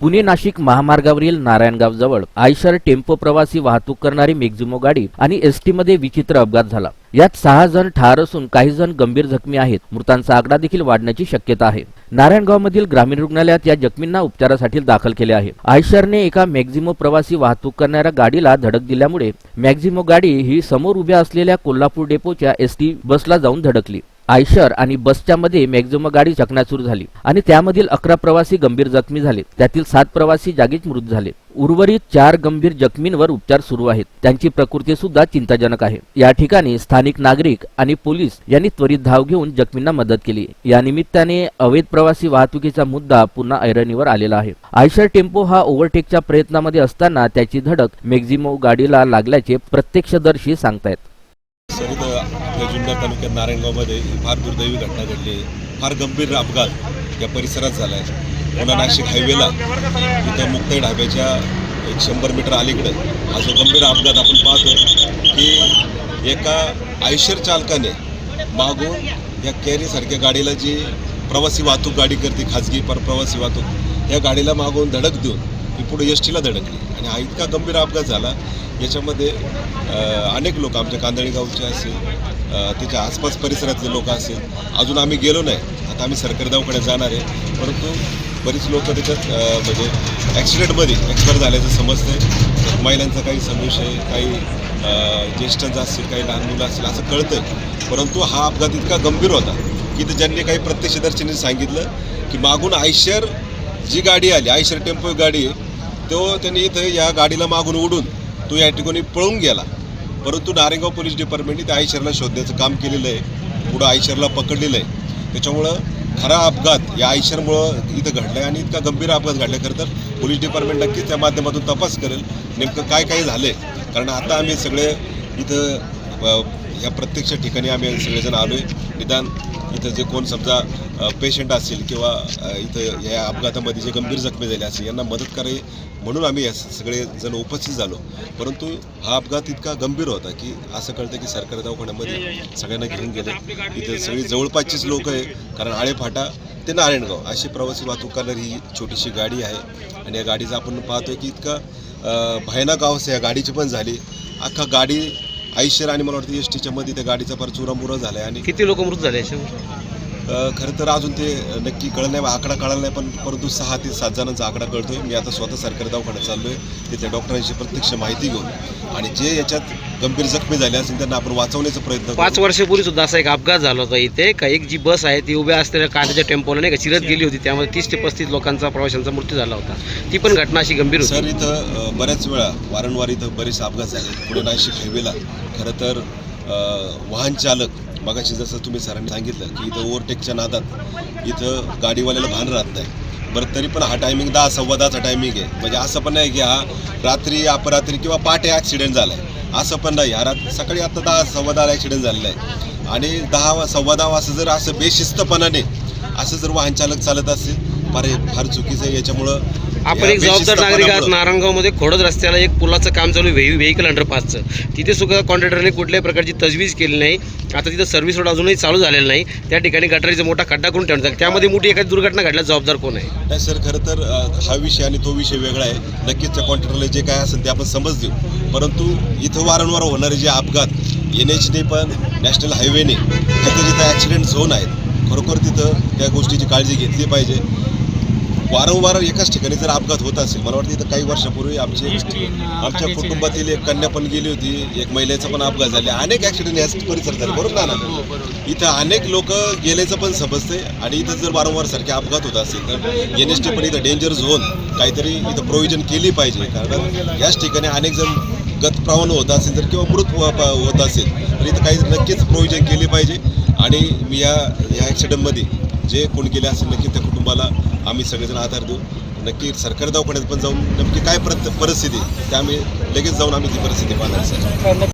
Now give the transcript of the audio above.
पुणे नाशिक महामार्गावरील नारायणगाव जवळ Eicher tempo प्रवासी वाहतूक करणारी मेक्झिमो गाडी आणि एसटी मध्ये विचित्र अपघात झाला. यात सहा जण ठार असून काही जण गंभीर जखमी आहेत. मृतांचा आकडा देखील वाढण्याची शक्यता आहे. नारायणगावमधील ग्रामीण रुग्णालयात या जखमींना उपचारासाठी दाखल केले आहे. आयशरने एका मॅक्झिमो प्रवासी वाहतूक करणाऱ्या गाडीला धडक दिल्यामुळे मॅक्झिमो गाडी ही समोर उभ्या असलेल्या कोल्हापूर डेपोच्या एसटी बसला जाऊन धडकली. आयशर आणि बसच्या मध्ये मॅक्झिमो गाडी चकनाचूर झाली आणि त्यामधील अकरा प्रवासी गंभीर जखमी झाले. त्यातील सात प्रवासी जागीच मृत झाले. उर्वरित चार गंभीर जखमींवर उपचार सुरू आहेत. त्यांची प्रकृती सुद्धा चिंताजनक आहे. या ठिकाणी स्थानिक नागरिक आणि पोलीस यांनी त्वरित धाव घेऊन जखमींना मदत केली. या निमित्ताने अवैध प्रवासी वाहतुकीचा मुद्दा पुन्हा ऐरणीवर आलेला आहे. आयशर टेम्पो हा ओव्हरटेकच्या प्रयत्नामध्ये असताना त्याची धडक मेक्झिमो गाडीला लागल्याचे प्रत्यक्षदर्शी सांगतायत. आपल्या जुन्नर तालुक्यात नारायणगावमध्ये ही फार दुर्दैवी घटना घडली आहे. फार गंभीर अपघात या परिसरात झाला आहे पुन्हा नाशिक हायवेला इथं मुक्ताई ढाब्याच्या एक शंभर मीटर अलीकडं हा जो गंभीर अपघात आपण पाहतो की एका आयशर चालकाने मागून या कॅरीसारख्या गाडीला जी प्रवासी वाहतूक गाडी करते खाजगी पर प्रवासी वाहतूक या गाडीला मागून धडक देऊन ती पुढे एस टीला धडकली आणि हा इतका गंभीर अपघात झाला याच्यामध्ये अनेक लोक आमच्या कांदळी गावचे असेल तिच्या त्याच्या आसपास परिसरातले लोक असेल. अजून आम्ही गेलो नाही. आता आम्ही सरकारी दवाखान्यात जाणार आहे. परंतु बरीच लोक त्याच्यात म्हणजे ॲक्सिडेंटमध्ये एक्सपायर झाल्याचं समजतंय. महिलांचा काही संशय काही ज्येष्ठांचा असेल काही लहान मुलं असेल असं कळतं परंतु हा अपघात इतका गंभीर होता की तर ज्यांनी काही प्रत्यक्षदर्शींनी सांगितलं की मागून आयशर जी गाडी आली आयशर टेम्पो गाडी आहे तो त्यांनी इथं या गाडीला मागून उडून तो या ठिकाणी पळून गेला. परंतु नारेगाव पोलीस डिपार्टमेंटने त्या आयशरला शोधण्याचं काम केलेलं आहे. पुढं आयशरला पकडलेलं आहे. त्याच्यामुळं खरा अपघात या आयशरमुळं इथं घडला आहे आणि इतका गंभीर अपघात घडला खरं तर पोलीस डिपार्टमेंट नक्कीच त्या माध्यमातून तपास करेल. नेमकं काय काय झालं आहे कारण आता आम्ही सगळे इथं या प्रत्यक्ष ठिकाणी आम्ही सगळेजण आलो आहे निदान इथं जे कोण समजा पेशंट असेल किंवा इथं या अपघातामध्ये जे गंभीर जखमी झाले असेल यांना मदत करावी म्हणून आम्ही या सगळे जण उपस्थित झालो. परंतु हा अपघात इतका गंभीर होता की असं कळतं की सरकारी दवाखान्यामध्ये सगळ्यांना घेऊन गेले. इथं सगळी जवळपासचीच लोक आहे कारण आळेफाटा ते नारायणगाव अशी प्रवासी वाहतूक करणारी ही छोटीशी गाडी आहे. आणि या गाडीचा आपण पाहतोय की इतका भयानक अवस्था या गाडीची पण झाली. अख्खा गाडी आयशर आणि मला वाटतं एस टीच्या मध्ये त्या गाडीचा फार चुरामुरा झाला आहे आणि किती लोक मृत झाले याच्यावर? अ, खरं तर अजून ते नक्की कळलं नाही आकडा कळला नाही पण परंतु सहा ते सात जणांचा आकडा कळतोय. मी आता स्वतः सरकारी दवाखान्यात चाललोय. तिथल्या डॉक्टरांची प्रत्यक्ष माहिती घेऊन आणि जे याच्यात गंभीर जखमी झाले असतील त्यांना आपण वाचवण्याचा प्रयत्न पाच करू. वर्षापूर्वी सुद्धा असा एक अपघात झाला होता इथे. का एक जी बस आहे ती उभ्या असलेल्या कांद्याच्या टेम्पोला नाही का चिरत गेली होती. त्यामध्ये तीस ते पस्तीस लोकांचा प्रवाशांचा मृत्यू झाला होता. ती पण घटना अशी गंभीर सर होती इथं अ, बऱ्याच वेळा वारंवार इथं बरेच अपघात झाले. पुढे नाशिक हायवेला खरं तर अ, वाहन चालक मगाशी जसं तुम्ही सरांनी सांगितलं की इथं ओव्हरटेकच्या नादात इथं गाडीवाल्याला भान राहत नाही. बरं तरी पण हा टायमिंग दहा सव्वा दहाचा टायमिंग आहे. म्हणजे असं पण नाही की हा रात्री अपरात्री किंवा पहाटे ॲक्सिडेंट झाला आहे असं पण नाही. हा रात सकाळी आता दहा सव्वा दहाला ॲक्सिडेंट झालेला आहे. आणि दहा वा- सव्वा दहा वाजता जर असं बेशिस्तपणाने असं जर वाहन चालक चालत असेल फार फार चुकीचं आहे याच्यामुळं आपण एक जबाबदार नागरिक आहात नारायणगावमध्ये खोडद रस्त्याला एक पुलाचं काम चालू आहे व्हेकल अंडरपासचं तिथे सुद्धा कॉन्ट्रॅक्टरने कुठल्याही प्रकारची तजवीज केली नाही. आता तिथं सर्व्हिस रोड अजूनही चालू झालेला नाही. त्या ठिकाणी गटारीचा मोठा खड्डा करून ठेवण्यात. त्यामध्ये मोठी एखादी दुर्घटना घडल्यास जबाबदार कोण आहे? नाही सर खरं तर हा विषय आणि तो विषय वेगळा आहे. नक्कीच त्या कॉन्ट्रॅक्टरला जे काय असेल ते आपण समज देऊ. परंतु इथं वारंवार होणारे जे अपघात एन एचने पण नॅशनल हायवेने जिथं जिथं ॲक्सिडेंट झोन आहेत खरोखर तिथं त्या गोष्टीची काळजी घेतली पाहिजे. वारंवार एकाच ठिकाणी जर अपघात होत असेल मला वाटतं इथं काही वर्षापूर्वी आमची आमच्या कुटुंबातील एक कन्या पण गेली होती एक महिलेचा पण अपघात झाले. अनेक ॲक्सिडेंट याच परिसरात झाले बरोबर ना? ना इथं अनेक लोक गेल्याचं पण समजते आणि इथं जर वारंवार सारखे अपघात होत असेल तर एन एस टी पण इथं डेंजर झोन काहीतरी इथं प्रोव्हिजन केली पाहिजे. कारण याच ठिकाणी अनेक जण गतप्रावण होत असेल तर किंवा मृत हो- होत असेल तर इथं काही नक्कीच प्रोव्हिजन केली पाहिजे. आणि मी या या ॲक्सिडेंटमध्ये जे कोण गेले असेल नक्की त्या कुटुंबाला आम्ही सगळेजण आधार देऊ नक्की सरकारी दवाखान्यात पण जाऊन नक्की काय परत परिस्थिती त्या आम्ही लगेच जाऊन आम्ही ती परिस्थिती पाहणार सर.